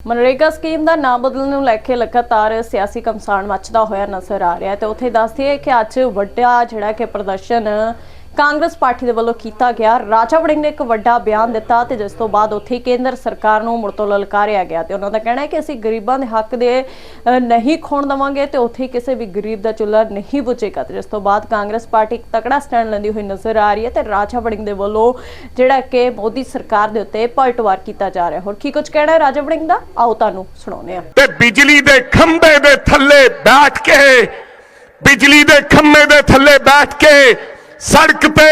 MNREGA scheme ਦਾ ਨਾਮ ਬਦਲਣ ਨੂੰ ਲੈ ਕੇ ਲਗਾਤਾਰ ਸਿਆਸੀ ਕਮਸਾਨ ਮੱਚਦਾ ਹੋਇਆ ਨਜ਼ਰ ਆ ਰਿਹਾ ਹੈ ਤੇ ਉੱਥੇ ਦੱਸਦੀ ਹੈ ਕਿ ਅੱਜ ਵੱਡਾ ਜਿਹੜਾ ਕਿ ਪ੍ਰਦਰਸ਼ਨ ਕਾਂਗਰਸ ਪਾਰਟੀ ਦੇ ਵੱਲੋਂ ਕੀਤਾ ਗਿਆ। ਰਾਜਾ ਵੜਿੰਗ ਨੇ ਇੱਕ ਵੱਡਾ ਬਿਆਨ ਦਿੱਤਾ ਤੇ ਜਿਸ ਤੋਂ ਬਾਅਦ ਉੱਥੇ ਕੇਂਦਰ ਸਰਕਾਰ ਨੂੰ ਮੁੜ ਤੋਂ ਲਲਕਾਰਿਆ ਗਿਆ ਤੇ ਉਹਨਾਂ ਦਾ ਕਹਿਣਾ ਹੈ ਕਿ ਅਸੀਂ ਗਰੀਬਾਂ ਦੇ ਹੱਕ ਦੇ ਨਹੀਂ ਖੋਣ ਦਵਾਂਗੇ ਤੇ ਉੱਥੇ ਕਿਸੇ ਵੀ ਗਰੀਬ ਦਾ ਚੁੱਲ੍ਹਾ ਨਹੀਂ ਬੁਝੇਗਾ ਜਿਸ ਤੋਂ ਬਾਅਦ ਕਾਂਗਰਸ ਪਾਰਟੀ ਇੱਕ ਤਕੜਾ ਸਟੈਂਡ ਲੈਂਦੀ ਹੋਈ ਨਜ਼ਰ ਆ ਰਹੀ ਹੈ ਤੇ ਰਾਜਾ ਵੜਿੰਗ ਦੇ ਵੱਲੋਂ ਜਿਹੜਾ ਕਿ ਮੋਦੀ ਸਰਕਾਰ ਦੇ ਉੱਤੇ ਪਲਟਵਾਰ ਕੀਤਾ ਜਾ ਰਿਹਾ। ਹੋਰ ਕੀ ਕੁਝ ਕਹਿਣਾ ਹੈ ਰਾਜਾ ਵੜਿੰਗ ਦਾ? ਆਓ ਤੁਹਾਨੂੰ ਸੁਣਾਉਂਦੇ ਹਾਂ। ਤੇ ਬਿਜਲੀ ਦੇ ਖੰਭੇ ਦੇ ਥੱਲੇ ਬੈਠ ਕੇ, ਬਿਜਲੀ ਦੇ ਖੰਭੇ ਦੇ ਥੱਲੇ ਬੈਠ ਕੇ ਸੜਕ ਤੇ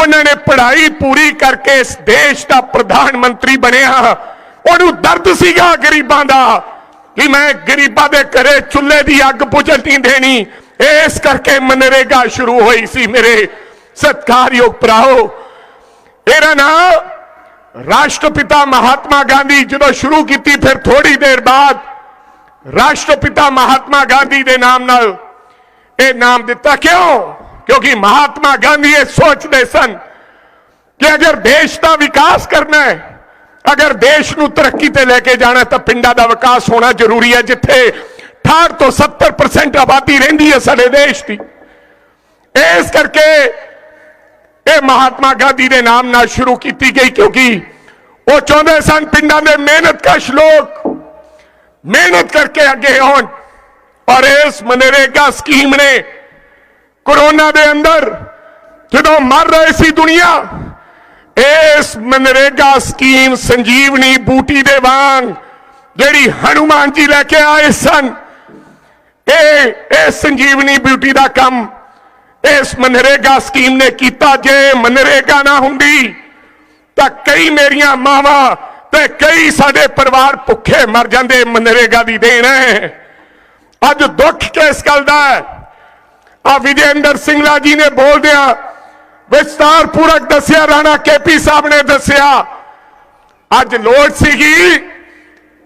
ਉਹਨਾਂ ਨੇ ਪੜ੍ਹਾਈ ਪੂਰੀ ਕਰਕੇ ਇਸ ਦੇਸ਼ ਦਾ ਪ੍ਰਧਾਨ ਮੰਤਰੀ ਬਣਿਆ। ਉਹਨੂੰ ਦਰਦ ਸੀਗਾ ਗਰੀਬਾਂ ਦਾ ਕਿ ਮੈਂ ਗਰੀਬਾਂ ਦੇ ਘਰੇ ਚੁੱਲ੍ਹੇ ਦੀ ਅੱਗ ਬੁਝਣ ਨਹੀਂ ਦੇਣੀ। ਇਸ ਕਰਕੇ ਮਨਰੇਗਾ ਸ਼ੁਰੂ ਹੋਈ ਸੀ ਮੇਰੇ। ਸਤਿਕਾਰਯੋਗ ਭਰਾਓ, ਇਹਦਾ ਨਾਮ ਰਾਸ਼ਟਰਪਿਤਾ ਮਹਾਤਮਾ ਗਾਂਧੀ ਜਦੋਂ ਸ਼ੁਰੂ ਕੀਤੀ, ਫਿਰ ਥੋੜੀ ਦੇਰ ਬਾਅਦ ਰਾਸ਼ਟਰਪਿਤਾ ਮਹਾਤਮਾ ਗਾਂਧੀ ਦੇ ਨਾਮ ਨਾਲ ਇਹ ਨਾਮ ਦਿੱਤਾ। ਕਿਉਂ? ਕਿਉਂਕਿ ਮਹਾਤਮਾ ਗਾਂਧੀ ਇਹ ਸੋਚਦੇ ਸਨ ਕਿ ਅਗਰ ਦੇਸ਼ ਦਾ ਵਿਕਾਸ ਕਰਨਾ ਹੈ, ਅਗਰ ਦੇਸ਼ ਨੂੰ ਤਰੱਕੀ ਤੇ ਲੈ ਕੇ ਜਾਣਾ ਤਾਂ ਪਿੰਡਾਂ ਦਾ ਵਿਕਾਸ ਹੋਣਾ ਜ਼ਰੂਰੀ ਹੈ, ਜਿੱਥੇ 68 ਤੋਂ 70% ਆਬਾਦੀ ਰਹਿੰਦੀ ਹੈ ਸਾਡੇ ਦੇਸ਼ ਦੀ। ਇਸ ਕਰਕੇ ਇਹ ਮਹਾਤਮਾ ਗਾਂਧੀ ਦੇ ਨਾਮ ਨਾਲ ਸ਼ੁਰੂ ਕੀਤੀ ਗਈ, ਕਿਉਂਕਿ ਉਹ ਚਾਹੁੰਦੇ ਸਨ ਪਿੰਡਾਂ ਦੇ ਮਿਹਨਤਕਸ਼ ਲੋਕ ਮਿਹਨਤ ਕਰਕੇ ਅੱਗੇ ਆਉਣ ਔਰ ਇਸ ਮਨਰੇਗਾ ਸਕੀਮ ਨੇ ਕੋਰੋਨਾ ਦੇ ਅੰਦਰ ਜਦੋਂ ਮਰ ਰਹੀ ਸੀ ਦੁਨੀਆ, ਇਸ ਮਨਰੇਗਾ ਸਕੀਮ ਸੰਜੀਵਨੀ ਬੂਟੀ ਦੇ ਵਾਂਗ ਜਿਹੜੀ ਹਨੂਮਾਨ ਜੀ ਲੈ ਕੇ ਆਏ ਸਨ, ਇਹ ਇਹ ਸੰਜੀਵਨੀ ਬਿਊਟੀ ਦਾ ਕੰਮ ਇਸ ਮਨਰੇਗਾ ਸਕੀਮ ਨੇ ਕੀਤਾ। ਜੇ ਮਨਰੇਗਾ ਨਾ ਹੁੰਦੀ ਤਾਂ ਕਈ ਮੇਰੀਆਂ ਮਾਵਾਂ ਤੇ ਕਈ ਸਾਡੇ ਪਰਿਵਾਰ ਭੁੱਖੇ ਮਰ ਜਾਂਦੇ ਮਨਰੇਗਾ ਦੀ ਦੇਣ। ਹੈ ਅੱਜ ਦੁੱਖ ਕਿਸ ਗੱਲ ਦਾ ਹੈ? ਆ ਵਿਜੇਂਦਰ ਸਿੰਘਲਾ ਜੀ ਨੇ ਬੋਲਦਿਆਂ ਵਿਸਤਾਰ ਪੂਰਕ ਦੱਸਿਆ, ਰਾਣਾ ਕੇਪੀ ਸਾਹਿਬ ਨੇ ਦੱਸਿਆ, ਅੱਜ ਲੋੜ ਸੀਗੀ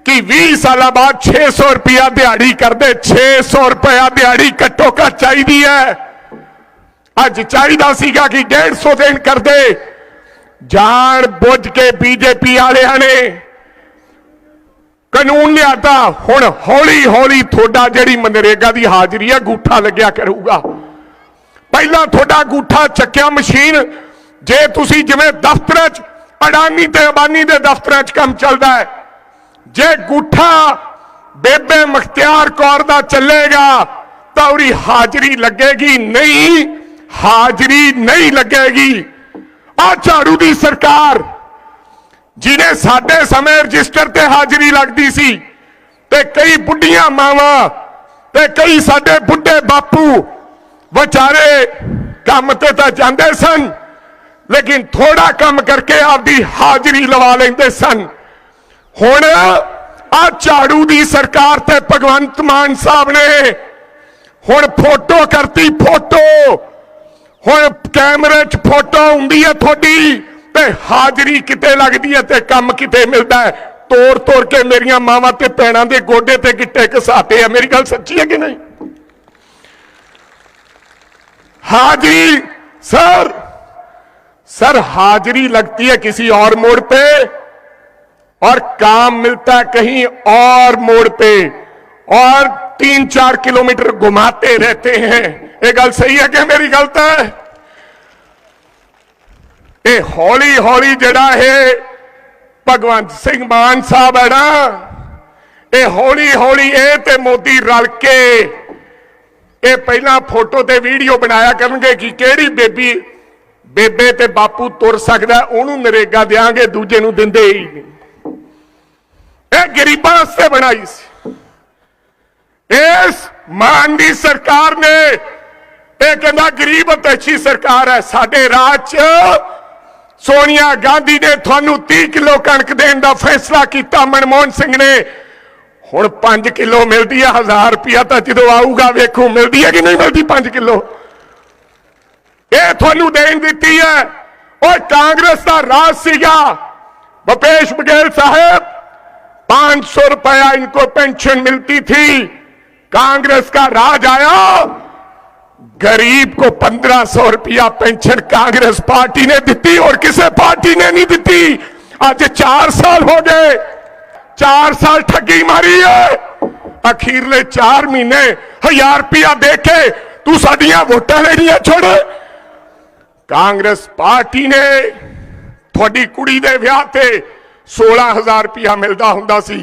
ਕਿ 20 ਸਾਲਾਂ ਬਾਅਦ 600 ਰੁਪਿਆ ਦਿਹਾੜੀ ਕਰਦੇ 600 ਰੁਪਿਆ ਦਿਹਾੜੀ ਘੱਟੋ ਘੱਟ ਚਾਹੀਦੀ ਹੈ। ਅੱਜ ਚਾਹੀਦਾ ਸੀਗਾ ਕਿ 150 ਦਿਨ ਕਰਦੇ। ਜਾਣ ਬੁੱਝ ਕੇ ਬੀਜੇਪੀ ਵਾਲਿਆਂ ਨੇ ਕਾਨੂੰਨ ਲਿਆਤਾ, ਹੁਣ ਹੌਲੀ ਹੌਲੀ ਤੁਹਾਡਾ ਜਿਹੜੀ ਮਨਰੇਗਾ ਦੀ ਹਾਜ਼ਰੀ ਹੈ, ਗੂਠਾ ਲੱਗਿਆ ਕਰੂਗਾ। ਪਹਿਲਾਂ ਤੁਹਾਡਾ ਗੂਠਾ ਚੱਕਿਆ ਮਸ਼ੀਨ, ਜੇ ਤੁਸੀਂ ਜਿਵੇਂ ਦਫ਼ਤਰਾਂ 'ਚ, ਅਡਾਨੀ ਤੇ ਅਬਾਨੀ ਦੇ ਦਫ਼ਤਰਾਂ 'ਚ ਕੰਮ ਚੱਲਦਾ ਹੈ, ਜੇ ਗੂਠਾ ਬੇਬੇ ਮਖਤਿਆਰ ਕੌਰ ਦਾ ਚੱਲੇਗਾ, ਤਾਂ ਉਹਦੀ ਹਾਜ਼ਰੀ ਲੱਗੇਗੀ ਨਹੀਂ, ਹਾਜ਼ਰੀ ਨਹੀਂ ਲੱਗੇਗੀ। ਆ ਝਾੜੂ ਦੀ ਸਰਕਾਰ ਜਿਹਨੇ ਸਾਡੇ ਸਮੇਂ ਰਜਿਸਟਰ ਤੇ ਹਾਜ਼ਰੀ ਲੱਗਦੀ ਸੀ ਤੇ ਕਈ ਬੁੱਢੀਆਂ ਮਾਵਾਂ ਤੇ ਕਈ ਸਾਡੇ ਬੁੱਢੇ ਬਾਪੂ ਵਿਚਾਰੇ ਕੰਮ ਤੇ ਤਾਂ ਜਾਂਦੇ ਸਨ ਲੇਕਿਨ ਥੋੜਾ ਕੰਮ ਕਰਕੇ ਆਪਦੀ ਹਾਜ਼ਰੀ ਲਵਾ ਲੈਂਦੇ ਸਨ ਹੁਣ ਆ ਝਾੜੂ ਦੀ ਸਰਕਾਰ ਤੇ ਭਗਵੰਤ ਮਾਨ ਸਾਹਿਬ ਨੇ ਹੁਣ ਫੋਟੋ ਕਰਤੀ ਫੋਟੋ ਹੁਣ ਕੈਮਰੇ 'ਚ ਫੋਟੋ ਹੁੰਦੀ ਹੈ ਤੁਹਾਡੀ ਤੇ ਹਾਜ਼ਰੀ ਕਿਤੇ ਲੱਗਦੀ ਹੈ ਤੇ ਕੰਮ ਕਿਤੇ ਮਿਲਦਾ ਹੈ ਤੋੜ ਤੋੜ ਕੇ ਮੇਰੀਆਂ ਮਾਵਾਂ ਤੇ ਭੈਣਾਂ ਦੇ ਗੋਡੇ ਤੇ ਗਿੱਟੇ ਘਸਾਤੇ ਆ ਮੇਰੀ ਗੱਲ ਸੱਚੀ ਹੈ ਕਿ ਨਹੀਂ हाजिरी सर सर हाजिरी लगती है किसी और मोड़ पे और काम मिलता है कहीं और मोड़ पे और तीन चार किलोमीटर घुमाते रहते हैं ये गल सही है कि मेरी गलत है ਇਹ ਹੌਲੀ ਹੌਲੀ ਜਿਹੜਾ ਇਹ ਭਗਵੰਤ ਸਿੰਘ ਮਾਨ ਸਾਹਿਬ ਹੈ ਨਾ, ਇਹ ਹੌਲੀ ਹੌਲੀ ਇਹ ਤੇ ਮੋਦੀ ਰਲ ਕੇ ਇਹ ਪਹਿਲਾਂ ਫੋਟੋ ਤੇ ਵੀਡੀਓ ਬਣਾਇਆ ਕਰਨਗੇ ਕਿ ਕਿਹੜੀ ਬੇਬੀ, ਬੇਬੇ ਤੇ ਬਾਪੂ ਤੁਰ ਸਕਦਾ, ਉਹਨੂੰ ਨਰੇਗਾ ਦੇਾਂਗੇ ਦੂਜੇ ਨੂੰ ਦਿੰਦੇ ਹੀ ਇਹ ਗਰੀਬਾਂ ਵਾਸਤੇ ਬਣਾਈ ਸੀ। ਇਸ ਮਾਨ ਦੀ ਸਰਕਾਰ ਨੇ, ਇਹ ਕਹਿੰਦਾ ਗਰੀਬ ਤੇ ਅੱਛੀ ਸਰਕਾਰ ਹੈ, ਸਾਡੇ ਰਾਜ 'ਚ ਸੋਨੀਆ ਗਾਂਧੀ ਨੇ ਤੁਹਾਨੂੰ 30 ਕਿਲੋ ਕਣਕ ਦੇਣ ਦਾ ਫੈਸਲਾ ਕੀਤਾ ਮਨਮੋਹਨ ਸਿੰਘ ਨੇ ਹੁਣ 5 ਕਿਲੋ ਮਿਲਦੀ ਹੈ 1000 ਰੁਪਿਆ ਤਾਂ ਜਦੋਂ ਆਊਗਾ ਵੇਖੋ ਮਿਲਦੀ ਹੈ ਕਿ ਨਹੀਂ ਮਿਲਦੀ 5 ਕਿਲੋ ਇਹ ਤੁਹਾਨੂੰ ਦੇਣ ਦਿੱਤੀ ਹੈ ਉਹ ਕਾਂਗਰਸ ਦਾ ਰਾਜ ਸੀਗਾ भूपेश बघेल साहब 500 रुपया इनको पेंशन मिलती थी कांग्रेस का राज आया ਗਰੀਬ ਕੋ 1500 ਰੁਪਿਆ ਪੈਨਸ਼ਨ ਕਾਂਗਰਸ ਪਾਰਟੀ ਨੇ ਦਿੱਤੀ ਔਰ ਕਿਸੇ ਪਾਰਟੀ ਨੇ ਨਹੀਂ ਦਿੱਤੀ ਅੱਜ 4 ਸਾਲ ਹੋ ਗਏ 4 ਸਾਲ ਠੱਗੀ ਮਾਰੀ ਏ ਅਖੀਰਲੇ 4 ਮਹੀਨੇ 1000 ਰੁਪਿਆ ਦੇ ਕੇ ਤੂੰ ਸਾਡੀਆਂ ਵੋਟਾਂ ਲੈਣੀਆਂ ਛੱਡ ਕਾਂਗਰਸ ਪਾਰਟੀ ਨੇ ਤੁਹਾਡੀ ਕੁੜੀ ਦੇ ਵਿਆਹ ਤੇ 16000 ਰੁਪਿਆ ਮਿਲਦਾ ਹੁੰਦਾ ਸੀ